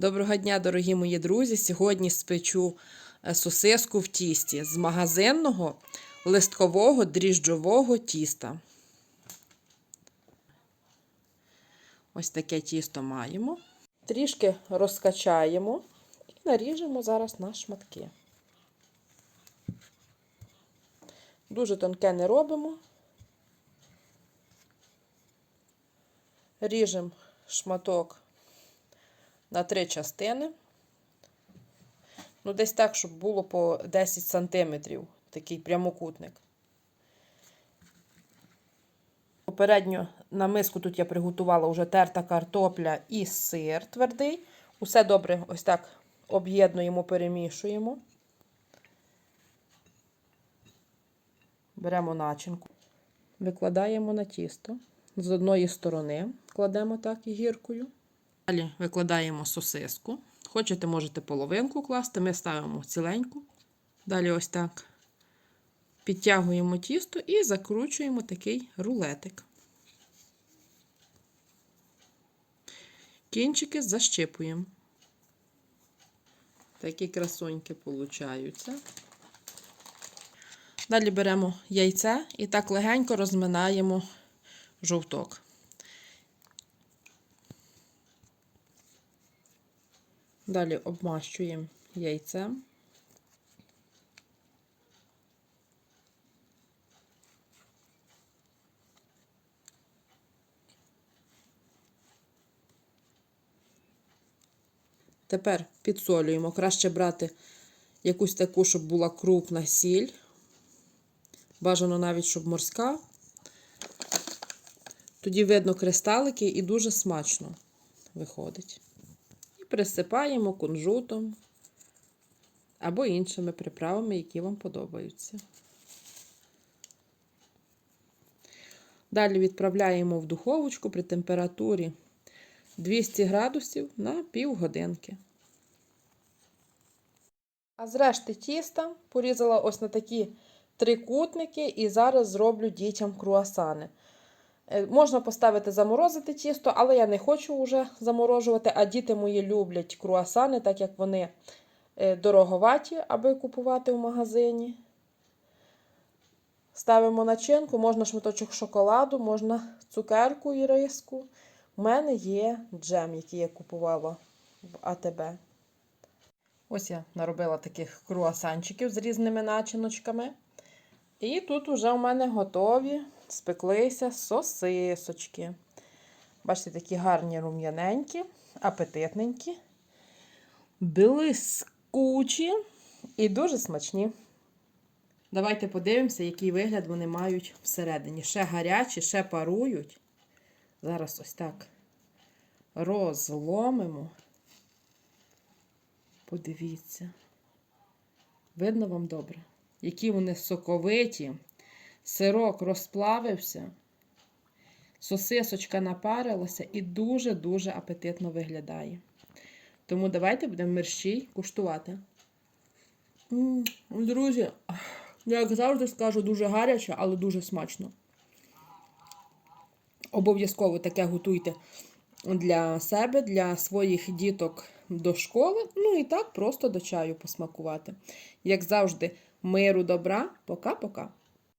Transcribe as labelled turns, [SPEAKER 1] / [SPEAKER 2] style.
[SPEAKER 1] Доброго дня, дорогі мої друзі! Сьогодні спечу е, сосиску в тісті з магазинного листкового дріжджового тіста. Ось таке тісто маємо. Трішки розкачаємо і наріжемо зараз на шматки. Дуже тонке не робимо. Ріжемо шматок на три частини. Ну, десь так, щоб було по 10 сантиметрів, такий прямокутник. Попередньо на миску тут я приготувала вже терта картопля і сир твердий. Усе добре ось так об'єднуємо, перемішуємо. Беремо начинку, викладаємо на тісто. З одної сторони кладемо так і гіркою. Далі викладаємо сосиску. Хочете, можете половинку класти, ми ставимо ціленьку. Далі ось так підтягуємо тісто і закручуємо такий рулетик. Кінчики защипуємо. Такі красоньки получаються. Далі беремо яйце і так легенько розминаємо жовток. Далі обмащуємо яйцем. Тепер підсолюємо. Краще брати якусь таку, щоб була крупна сіль. Бажано навіть, щоб морська. Тоді видно кристалики і дуже смачно виходить. Присипаємо кунжутом або іншими приправами, які вам подобаються. Далі відправляємо в духовочку при температурі 200 градусів на півгодинки. А з решти тіста порізала ось на такі трикутники і зараз зроблю дітям круасани. Е, Можна поставити заморозити тісто, але я не хочу вже заморожувати, а діти мої люблять круасани, так як вони е, дороговаті, аби купувати в магазині. Ставимо начинку, можна шматочок шоколаду, можна цукерку і риску. У мене є джем, який я купувала в АТБ. Ось я наробила таких круасанчиків з різними начиночками. І тут вже у мене готові спеклися сосисочки. Бачите, такі гарні рум'яненькі, апетитненькі, блискучі і дуже смачні. Давайте подивимося, який вигляд вони мають всередині. Ще гарячі, ще парують. Зараз ось так розломимо. Подивіться. Видно вам добре? Які вони соковиті, сирок розплавився, сосисочка напарилася і дуже-дуже апетитно виглядає. Тому давайте будемо мерщій куштувати. М, Друзі, як завжди скажу, дуже гаряче, але дуже смачно. Обов'язково таке готуйте для себе, для своїх діток до школи. Ну і так просто до чаю посмакувати. Як завжди, миру, добра. Пока-пока.